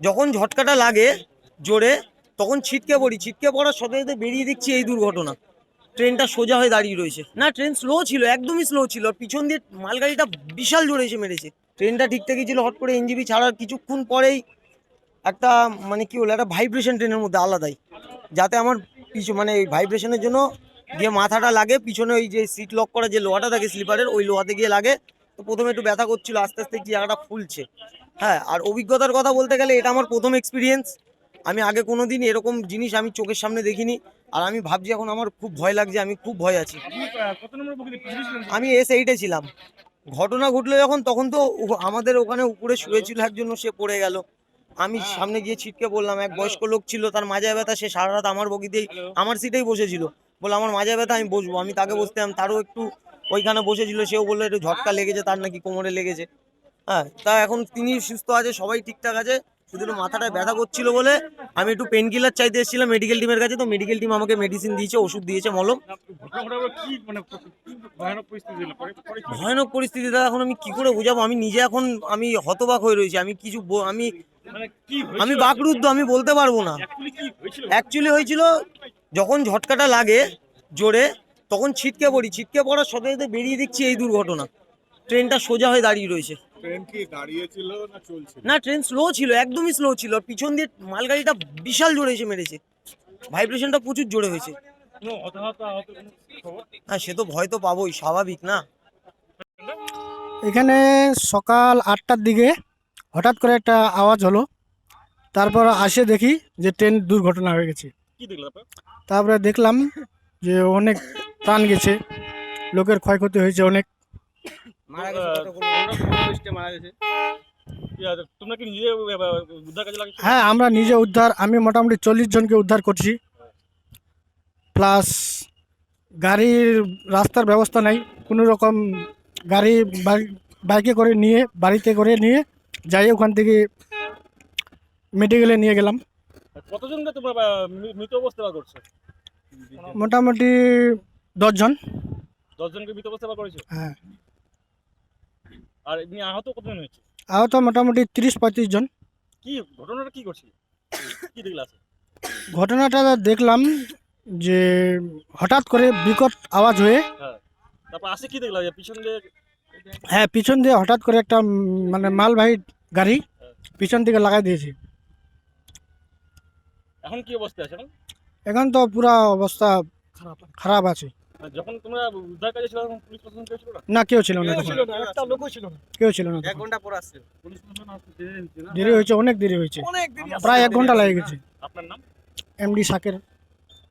যখন ঝটকাটা লাগে জোরে, তখন ছিটকে পড়ি। ছিটকে পড়ার সাথে সাথে বেরিয়ে দেখছি এই দুর্ঘটনা। ট্রেনটা সোজা হয়ে দাঁড়িয়ে রয়েছে। না, ট্রেন স্লো ছিল, একদমই স্লো ছিল। পিছন দিয়ে মালগাড়িটা বিশাল জোরে এসে মেরেছে। ট্রেনটা ঠিক থেকেই ছিল হট করে এনজিবি ছাড়ার কিছুক্ষণ পরেই একটা মানে কি বলে, একটা ভাইব্রেশন ট্রেনের মধ্যে আলাদাই। যাতে আমার পিছু মানে ওই ভাইব্রেশনের জন্য গিয়ে মাথাটা লাগে, পিছনে ওই যে সিট লক করা যে লোহাটা থাকে স্লিপারের ওই লোহাতে গিয়ে লাগে। তো প্রথমে একটু ব্যথা করছিল, আস্তে আস্তে কি জায়গাটা ফুলছে। হ্যাঁ আর অভিজ্ঞতার কথা বলতে গেলে এটা আমার প্রথম এক্সপিরিয়েন্স আমি আগে কোনো দিন এরকম জিনিস আমি চোখের সামনে দেখিনি আর আমি ভাবছি এখন আমার খুব ভয় লাগছে আমি খুব ভয় আছি। আমি এস এইটে ছিলাম। ঘটনা ঘটলো যখন তখন তো আমাদের ওখানে উপরে শুয়েছিল একজন সে পড়ে গেল। আমি সামনে গিয়ে ছিটকে বললাম এক বয়স্ক লোক ছিল তার মাজায় ব্যথা সে সারা রাত আমার বগিতেই আমার সিটেই বসেছিল। বলে আমার মাজায় ব্যথা আমি বসবো। আমি তাকে বসতাম তারও একটু ওইখানে বসেছিল সেও বলল একটু ঝটকা লেগেছে তার নাকি কোমরে লেগেছে। হ্যাঁ তা এখন তিনি সুস্থ আছে, সবাই ঠিকঠাক আছে। শুধু মাথাটায় ব্যথা করছিল বলে আমি একটু পেন কিলার চাইতে এসেছিলাম মেডিকেল টিমের কাছে, তো মেডিকেল টিম আমাকে মেডিসিন দিয়েছে, ওষুধ দিয়েছে, মলম। ভয়ানক পরিস্থিতি পরিস্থিতিটা এখন আমি কি করে বোঝাবো? আমি নিজে এখন আমি হতবাক হয়ে রয়েছি, আমি কিছু আমি আমি বাকরুদ্ধ, আমি বলতে পারব না। অ্যাকচুয়ালি হয়েছিল অ্যাকচুয়ালি হয়েছিল যখন ঝটকাটা লাগে জোরে, তখন ছিটকে পড়ি। ছিটকে পড়ার সাথে সাথে বেরিয়ে দেখছি এই দুর্ঘটনা। ট্রেনটা সোজা হয়ে দাঁড়িয়ে রয়েছে। ট্রেন কি দাঁড়িয়েছিল না চলছিল? না ট্রেন স্লো ছিল একদমই স্লো ছিল। আর পিছন দিয়ে মালগাড়িটা বিশাল জোরে এসে মেরেছে। ভাইব্রেশনটা প্রচুর জোরে হয়েছে। হ্যাঁ সে তো ভয় তো পাবোই স্বাভাবিক না। এখানে সকাল আটটার দিকে হঠাৎ করে একটা আওয়াজ হলো। তারপর আসে দেখি যে ট্রেন দুর্ঘটনা হয়ে গেছে। তারপরে দেখলাম যে অনেক প্রাণ গেছে লোকের ক্ষয়ক্ষতি হয়েছে অনেক। মারা কি আছে? তোমরা কি নিজে উদ্ধার কাজে হ্যাঁ আমরা নিজে উদ্ধার আমি মোটামুটি চল্লিশ জনকে উদ্ধার করছি। প্লাস গাড়ির রাস্তার ব্যবস্থা নাই কোনো রকম গাড়ি বাইকে করে নিয়ে বাড়িতে করে নিয়ে যাই ওখান থেকে মেডিকেলে নিয়ে গেলাম। কতজনকে তোমরা মৃত অবস্থা করছ? মোটামুটি দশজন। দশজনকে মৃত অবস্থা করেছ? হ্যাঁ। আর এমনি আহত কতজন হয়েছে? আহত মোটামুটি তিরিশ পঁয়ত্রিশ জন। কি ঘটনাটা কি করছিল কি দেখলে আছে? ঘটনাটা দেখলাম যে হঠাৎ করে বিকট আওয়াজ হয়ে হ্যাঁ। তারপর আসে কি দেখলাম যে পিছন দিয়ে? হ্যাঁ পিছন দিয়ে হঠাৎ করে একটা মানে মালবাহী গাড়ি পিছন দিকে লাগাই দিয়েছে। এখন কি অবস্থা আছে এখন? তো পুরা অবস্থা খারাপ আছে। যখন তোমরা উদ্ধার কাজে ছিল তখন পুলিশ প্রশাসন কেউ ছিল না? না কেউ ছিল না তখন। একটা লোকও ছিল না। কেউ ছিল না এক ঘণ্টা পর আসছে। পুলিশ প্রশাসন আসছে দেরি হয়েছে অনেক দেরি হয়েছে। অনেক দেরি হয়েছে প্রায় এক ঘণ্টা লেগে গেছে। আপনার নাম? এমডি শাকের।